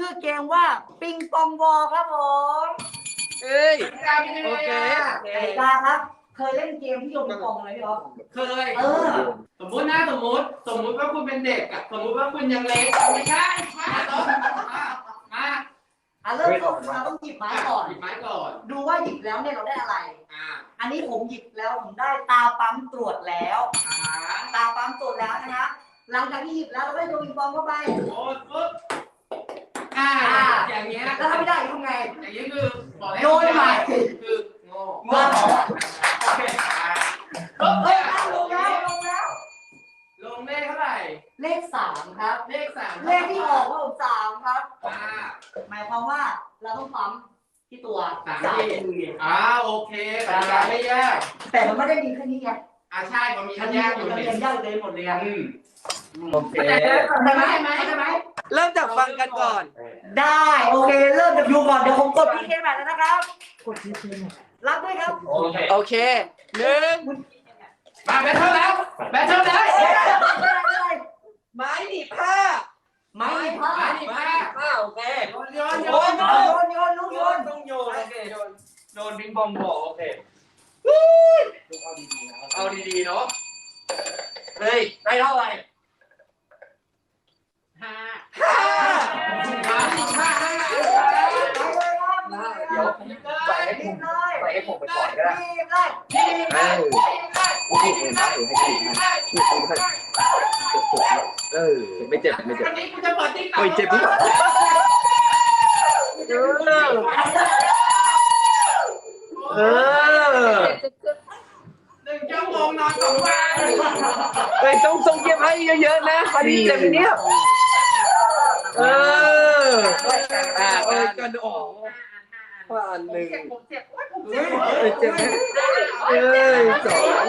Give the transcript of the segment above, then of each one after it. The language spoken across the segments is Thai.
ชื่อเกมว่าปิงปองวอลครับผมเอ้ยกาเป็นยังโอไงเคอะโอเคไอ้กาครับ เคยเล่นเกมที่โยนปิงปองไหมพี่อ๊อฟ เคย เออ สมมุตินะสมมุติ สมมุติว่าคุณเป็นเด็กอะสมมุติว่าคุณยังเล็กไม่ใช่มาต้นมามาอะเริ่มต้นเราต้องหยิบไม้ก่อน หยิบไม้ก่อน ดูว่าหยิบแล้วเนี่ยเราได้อะไร อ่า อันนี้ผมหยิบแล้วผมได้ตาปั๊มตรวจแล้วขาตาปั๊มตรวจแล้วนะคะหลังจากที่หยิบแล้วเราก็โยนปิงปองเข้าไป โอ้ปุ๊บ อ่าอย่างเงี้ยแล้วถ้าไม่ได้ทำไง อย่างนี้คือบอกแล้วโยนใหม่ คือโง่โง่โอเคอ่าเฮ้ยลงแล้วลงแล้ว ลงเลขเท่าไหร่ เลขสามครับ เลขสามเลขที่ออกว่าผมสามครับ อ่า หมายความว่าเราต้องปั๊มที่ตัวสามสามที่ ทีอ่าโอเคกติกาไม่แยกแต่มันไม่ได้มีแค่นี้ไง อ่าใช่มันมีมันแยแยกกออยู่ยู่มันนี่เรียนยากเลยหมดเลยอะอืมโอเค ได้ไหมได้ไหมได้ไหมเริ่มจากฟังกันก่อน ได้โอเค เริ่มจากยูก่อนเดี๋ยวผมกดพีเคแบบแล้วนะครับกดพีเครับด้วยครับโอเคโอเคหนึ่งมาแบทเทิลแล้วแบทเทิลแล้วไม้หนีบผ้าไม่ผ้ามาดิมาผ้าโอเคโยนโยนโยโยนนโยนโยนลูกโยโยนนต้องโยนโอเคโยนโยนบิงบองบอกโอเค เอาดีๆเนาะเฮ้ยได้เท่าไหร่ห้าห้ามาดิห้าห้าเดี๋ยวใส่ให้ผมเลยใส่ให้ผมไปก่อนก็ได้รีบเลยทีมได้พี่เองนะหรือให้พี่ให้พี่เองให้เออไม่เจ็บไม่เจ็บวันนี้กูจะเปิดติ๊กต็อกเฮ้ยเจ็บพี่ก่อนเออหนึ่ งชั่วโมงนอนสองวันเฮ้ยต้องส่งเก็บให้เยอะๆนะพอดีเจ็บเนี่ยเอออ่าเออกันออกผ่านหนึ่งผมเจ็บโอ๊ยผมเอ้เจ็บยเจ็บไหมเอ้ยสอง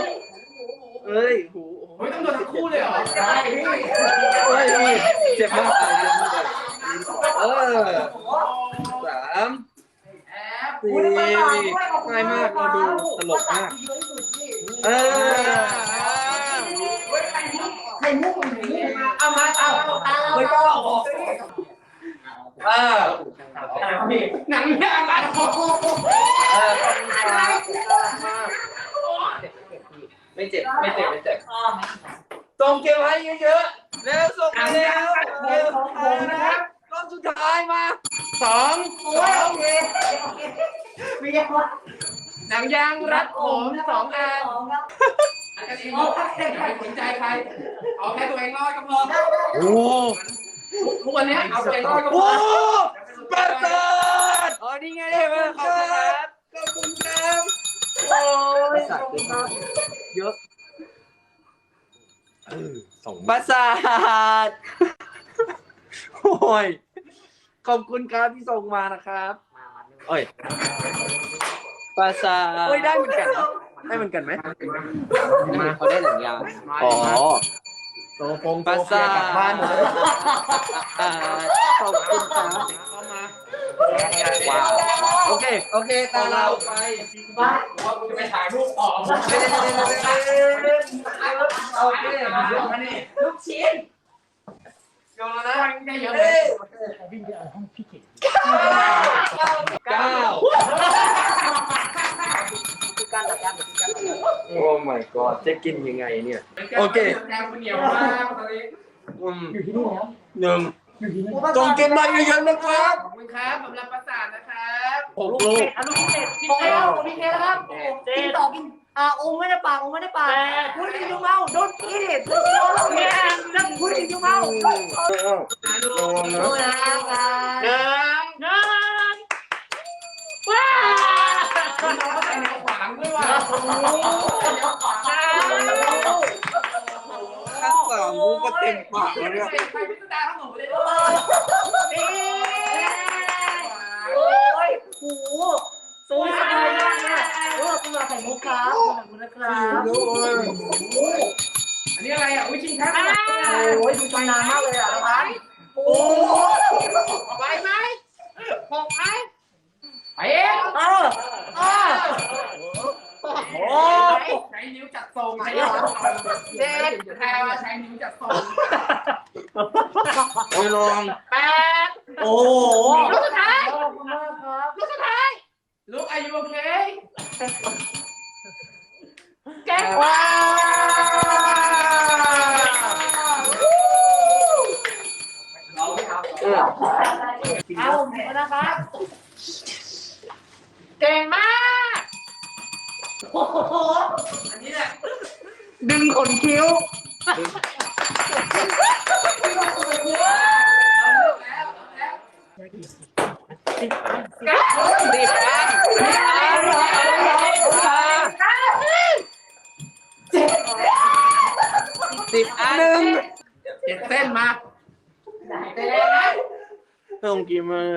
เอ้ยหูเฮ้ยต้องโดนทั้งคู่เลยเหรอใช่พี่เอ้ยเอ้ยเจ็บมากเลยเออสามแอบสี่ง่ายมากเราดูตลกมาก เออไข่มุกมันอยู่นี่เอามาเอาตาเราไม่ต้อออกเออหนังยางอัดคอเออไม่เจ็บไม่เจ็บไม่เจ็บส่งเกมให้เยอะๆเร็วส่งมาเร็วเร็วนะครับรอบสุดท้ายมาสองโอ้ยโอเคโอเคมีอะไรวะ หนังยางรัดผมสองอันสองครับอันกันเองอย่าไปสนใจใคร เอาแค่ตัวเองรอดก็พอโอ้ทุกวันนี้เอาตัวเองรอดก็พโหอประเสริฐอ๋อนี่ไงเนี่ยขอบคุณครับขอบคุณครับโอ้ยขอบคุณครับเยอะเออสองประสาทโอ้ยขอบคุณครับที่ส่งมานะครับ เอ้ย ประสาทเฮ้ยได้เหมือนกันนะได้เหมือนกันไหมมาเขาได้หนังยางอ๋อโตฟงประสาทกลับบ้านหมดแล้วอ่าขอบคุณครับเข้ามาว้าวโอเค โอเค ตาเราไปบ้าว่ากูจะไปถ่ายรูปออกโอเคอันนี้ลูกชิ้นโยนแล้วนะได้เยอะเลเฮ้ยยเก้ากา my god จะกินยังไงเนี่ย โอเค แกงเหนียวมากตอนนี้อืมอยู่ที่นี่แล้วหนึ่งอยู่ที่นี่ส่งเกมมาเยอะๆนะครับ ขอบคุณครับสำหรับประสานนะครับหกลูก อนุพิเศษโอเคครับผมพีเคแล้วครับ กินต่อกิน อ่าองค์ไม่ได้ปากองค์ไม่ได้ปากพูดถึงยูเมาโดนกินพูดถึงยูเมานั่งพูดถึงยูเมาอาลูโอ้กนะโอ้ยนะครับหนึ่งนั่งว้าคุณน้องก็ใส่แนวขวางด้วยว่ะ กก็เต็มปากแล้วเนี่ยใส่ไปพิสดารขนมเลยโอ้ยโอ้โหสวยสบายมากเนี่ยโอ้คุณมาไข่มุกครับขอบคุณนะครับอันนี้อะไรอะอุ้ยชิงครับโอ้ยดูชำนาญมากเลยอะร้านโอ้ไหวไหมหกไหมไปเอง เออเออ โอ้ใช้นิ้วจัดทรงใช้นิ้วจัดทรงเด็กแค่ว่าใช้นิ้วจัดทรงโอ้ยลองแปดโอ้โอ้โหลูกสุดท้ายขอบคุณมากครับลูกสุดท้ายลูกอายุโอเคแกงว้าเออเอาผมนะครับ เก่งมาก โอ้โหอันนี้แหละดึงขนคิ้วเอาเลือกแล้วเอาแล้วสิบอันสิบอันสิบอันหนึ่งเจ็ดเส้นมาไปแล้วนะส่งกี่มือ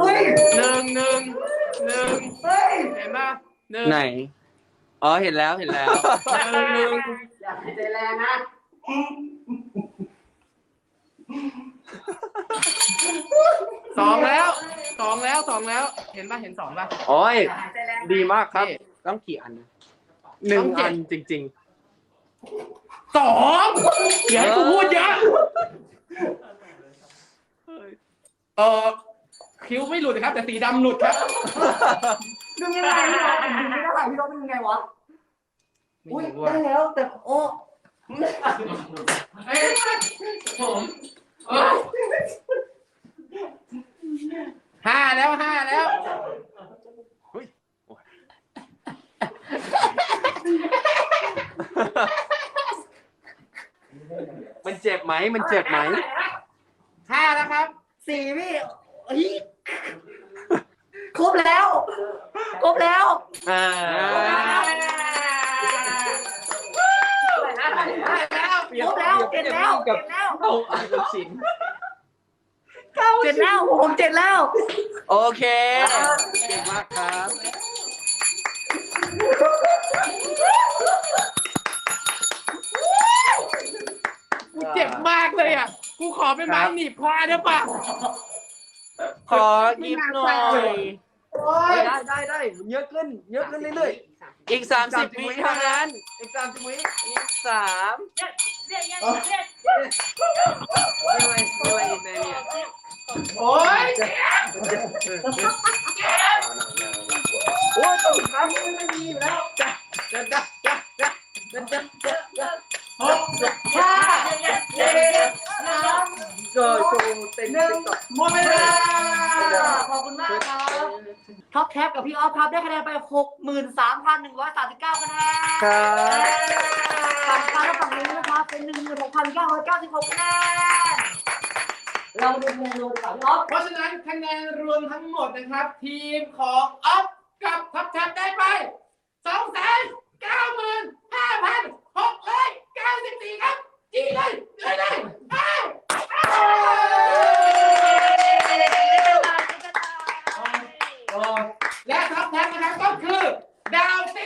เฮ้ยหนึ่งหนึ่งหนึ่งเฮ้ยเห็นป่ะหนึ่งไหน อ๋อเห็นแล้วเห็นแล้วหนึ่งหนึ่งอย่าหายใจแรงนะ สองแล้ว สองแล้วสองแล้ว เห็นป่ะเห็นสองป่ะ โอ้ย อย่าหายใจแรงดีมากครับ นี่ต้องกี่อันนะหนึ่งต้องเจ็อัดนจริง สองอย่าให้กูพูดเยอะเออคิ้วไม่หลุดนะครับ แต่สีดำหลุดครับ ดึงยังไงพี่น้องดึงไม่ได้พี่น้องเป็นยังไงวะอุ้ยได้แล้วแต่โอ้เอ้ยผมเออห้าแล้วห้าแล้วมันเจ็บไหมมันเจ็บไหมห้าแล้วครับสี่พี่เฮ้ยครบแล้ว ครบแล้วอ่าครบแล้วเจ็ดแล้วเจ็ดแล้วเอาอันลูกชิ้นเจ็ดแล้วผมเจ็ดแล้วโอเคเก่งมากครับกูเจ็บมากเลยอะ กูขอเป็นไม้หนีบคอได้ปะขอกิฟต์หน่อยโอ้ย ได้ได้ได้เยอะขึ้น เยอะขึ้นเรื่อยๆ อีกสามสิบวิเท่านั้น อีกสามสิบวิอีกสามไม่ไหวไม่ไหวอีกในเนี่ยโอ้ยโอ้ยต้องทำไม่ดีอยู่แล้วจ้ะจ้ะจ้ะจ้ะจ้ะจ้ะจ้ะจ้ะจ้ะหกห้าเจ็ดสามโจโจเต็มหนึ่งหมดเวลา ขอบคุณมากครับ ท็อปแท็บกับพี่ออฟครับได้คะแนนไปหกหมื่นสามพันหนึ่งร้อยสามสิบเก้าคะแนนครับฝั่งการและฝั่งนี้นะครับเป็นหนึ่งหมื่นหกพันเก้าร้อยเก้าสิบหกคะแนน เราดูคะแนนรวมกันก่อนพี่ออฟเพราะฉะนั้นคะแนนรวมทั้งหมดนะครับ ทีมของออฟกับทัพแทบได้ไปสองแสน Bound